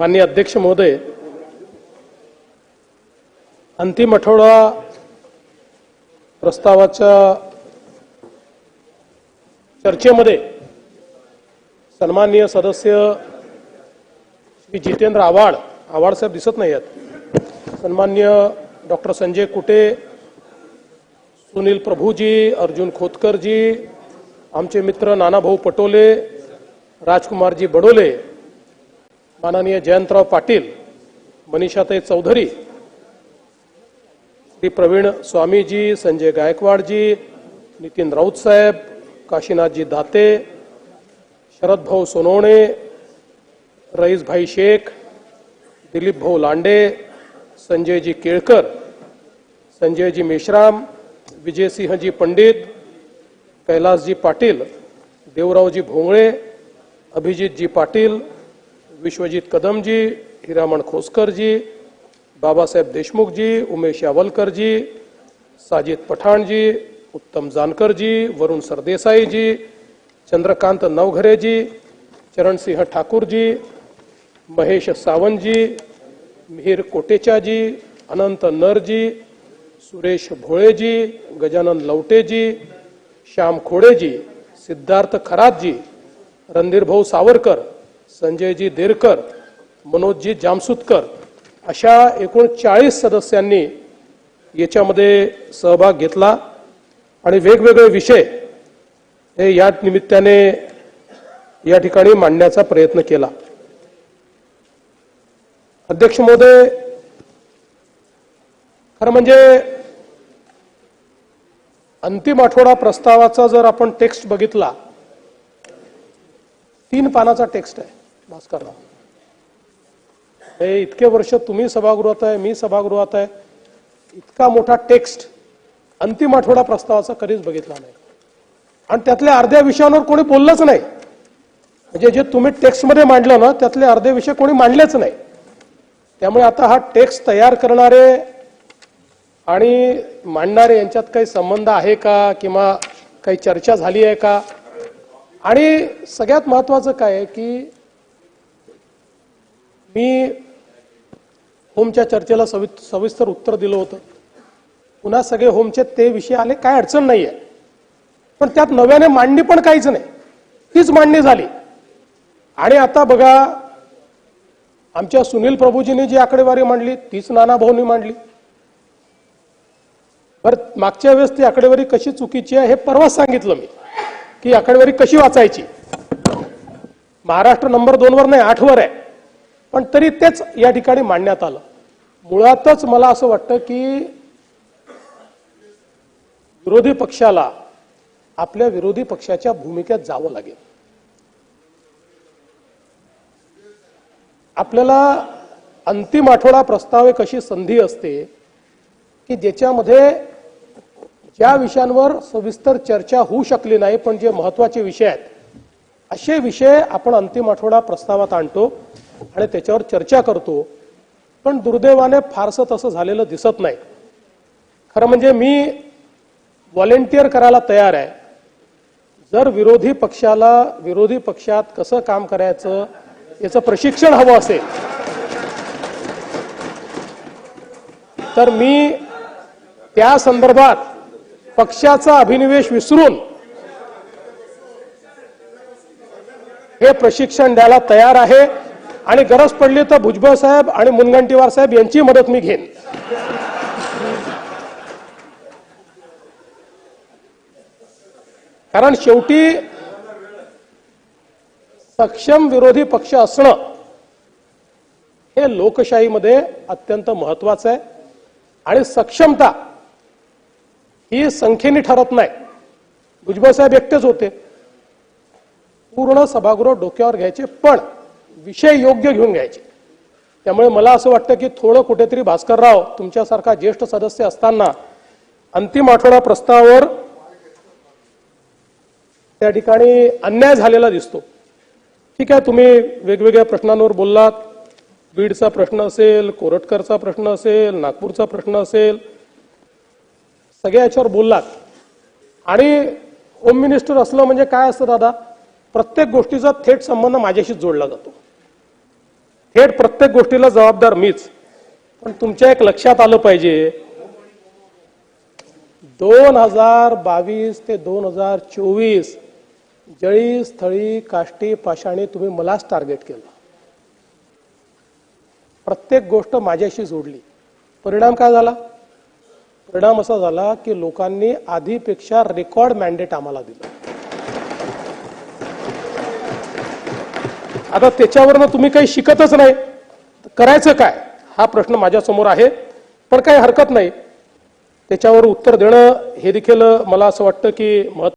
माननीय अध्यक्ष महोदय अंतिम आठवडा प्रस्तावाच्या चर्चेमध्ये सन्माननीय सदस्य श्री जितेंद्र आव्हाड आव्हाडसाहेब दिसत नाही आहेत. सन्मान्य डॉक्टर संजय कुटे सुनील प्रभूजी अर्जुन खोतकरजी आमचे मित्र नानाभाऊ पटोले राजकुमारजी बडोले माननीय जयंतराव पाटील मनीषाताई चौधरी श्री प्रवीण स्वामीजी संजय गायकवाडजी नितीन राऊत साहेब काशीनाथजी दाते शरद भाऊ सोनवणे रईस भाई शेख दिलीप भाऊ लांडे संजयजी केळकर संजयजी मेश्राम विजयसिंहजी पंडित कैलासजी पाटील देवरावजी भोंगळे अभिजितजी पाटील विश्वजीत कदमजी हिरामण खोसकरजी बाबासाहेब देशमुखजी उमेश यावलकरजी साजिद पठाणजी उत्तम जानकरजी वरुण सरदेसाईजी चंद्रकांत नवघरेजी चरणसिंह ठाकूरजी महेश सावंतजी मिहिर कोटेचाजी अनंत नरजी सुरेश भोळेजी गजानन लवटेजी श्याम खोडेजी सिद्धार्थ खरातजी रणधीरभाऊ सावरकर संजयजी देरकर मनोजजी जामसुतकर अशा एकूण चाळीस सदस्यांनी याच्यामध्ये सहभाग घेतला आणि वेगवेगळे विषय हे या निमित्ताने या ठिकाणी मांडण्याचा प्रयत्न केला. अध्यक्ष महोदय खरं म्हणजे अंतिम आठवडा प्रस्तावाचा जर आपण टेक्स्ट बघितला तीन पानाचा टेक्स्ट आहे. भास्करराव हे इतके वर्ष तुम्ही सभागृहात आहे मी सभागृहात आहे. इतका मोठा टेक्स्ट अंतिम आठवडा प्रस्तावाचा कधीच बघितला नाही. आणि त्यातल्या अर्ध्या विषयांवर कोणी बोललंच नाही. म्हणजे जे तुम्ही टेक्स्टमध्ये मांडलं ना त्यातले अर्धे विषय कोणी मांडलेच नाही. त्यामुळे आता हा टेक्स्ट तयार करणारे आणि मांडणारे यांच्यात काही संबंध आहे का किंवा काही चर्चा झाली आहे का? आणि सगळ्यात महत्वाचं काय आहे की मी होमच्या चर्चेला सवि सविस्तर उत्तर दिलं होतं. पुन्हा सगळे होमचे ते विषय आले काय अडचण नाही आहे पण त्यात नव्याने मांडणी पण काहीच नाही. तीच मांडणी झाली. आणि आता बघा आमच्या सुनील प्रभूजींनी जी आकडेवारी मांडली तीच नाना भाऊनी मांडली. बरं मागच्या वेळेस ती आकडेवारी कशी चुकीची आहे हे परवाच सांगितलं मी की आकडेवारी कशी वाचायची. महाराष्ट्र नंबर दोनवर नाही आठवर आहे. पण तरी तेच या ठिकाणी मांडण्यात आलं. मुळातच मला असं वाटतं की विरोधी पक्षाला आपल्या विरोधी पक्षाच्या भूमिकेत जावं लागेल. आपल्याला अंतिम आठवडा प्रस्ताव एक अशी संधी असते की ज्याच्यामध्ये ज्या विषयांवर सविस्तर चर्चा होऊ शकली नाही पण जे महत्त्वाचे विषय आहेत असे विषय आपण अंतिम आठवडा प्रस्तावात आणतो. आणि त्याच्यावर चर्चा करतो पण दुर्दैवाने फारसं तसं झालेलं दिसत नाही. खरं म्हणजे मी व्हॉलेंटिअर करायला तयार आहे. जर विरोधी पक्षाला विरोधी पक्षात कसं काम करायचं याचं प्रशिक्षण हवं असेल तर मी त्या संदर्भात पक्षाचा अभिनिवेश विसरून हे प्रशिक्षण द्यायला तयार आहे. आणि गरज पडली तर भुजबळ साहेब आणि मुनगंटीवार साहेब यांची मदत मी घेईन. कारण शेवटी सक्षम विरोधी पक्ष असणं हे लोकशाहीमध्ये अत्यंत महत्वाचं आहे. आणि सक्षमता ही संख्येने ठरत नाही. भुजबळ साहेब एकटेच होते. पूर्ण सभागृह डोक्यावर घ्यायचे. पण विषय योग्य घेऊन घ्यायचे. त्यामुळे मला असं वाटतं की थोडं कुठेतरी भास्करराव तुमच्यासारखा ज्येष्ठ सदस्य असताना अंतिम आठवडा प्रस्तावावर त्या ठिकाणी अन्याय झालेला दिसतो. ठीक आहे तुम्ही वेगवेगळ्या प्रश्नांवर बोललात. बीडचा प्रश्न असेल कोरटकरचा प्रश्न असेल नागपूरचा प्रश्न असेल सगळ्या याच्यावर बोललात. आणि होम मिनिस्टर असलं म्हणजे काय असतं दादा? प्रत्येक गोष्टीचा थेट संबंध माझ्याशी जोडला जातो. थेट प्रत्येक गोष्टीला जबाबदार मीच. पण तुमच्या एक लक्षात आलं पाहिजे दोन हजार बावीस ते दोन हजार चोवीस जळी स्थळी काष्टी पाषाणी तुम्ही मलाच टार्गेट केलं. प्रत्येक गोष्ट माझ्याशी जोडली. परिणाम काय झाला? परिणाम असा झाला की लोकांनी आधीपेक्षा रेकॉर्ड मॅन्डेट आम्हाला दिलं. आता त्याच्यावरनं तुम्ही काही शिकतच नाही. करायचं काय? हा प्रश्न माझ्यासमोर आहे. पण काही हरकत नाही. त्याच्यावर उत्तर देणं हे देखील मला असं वाटतं की महत्त्व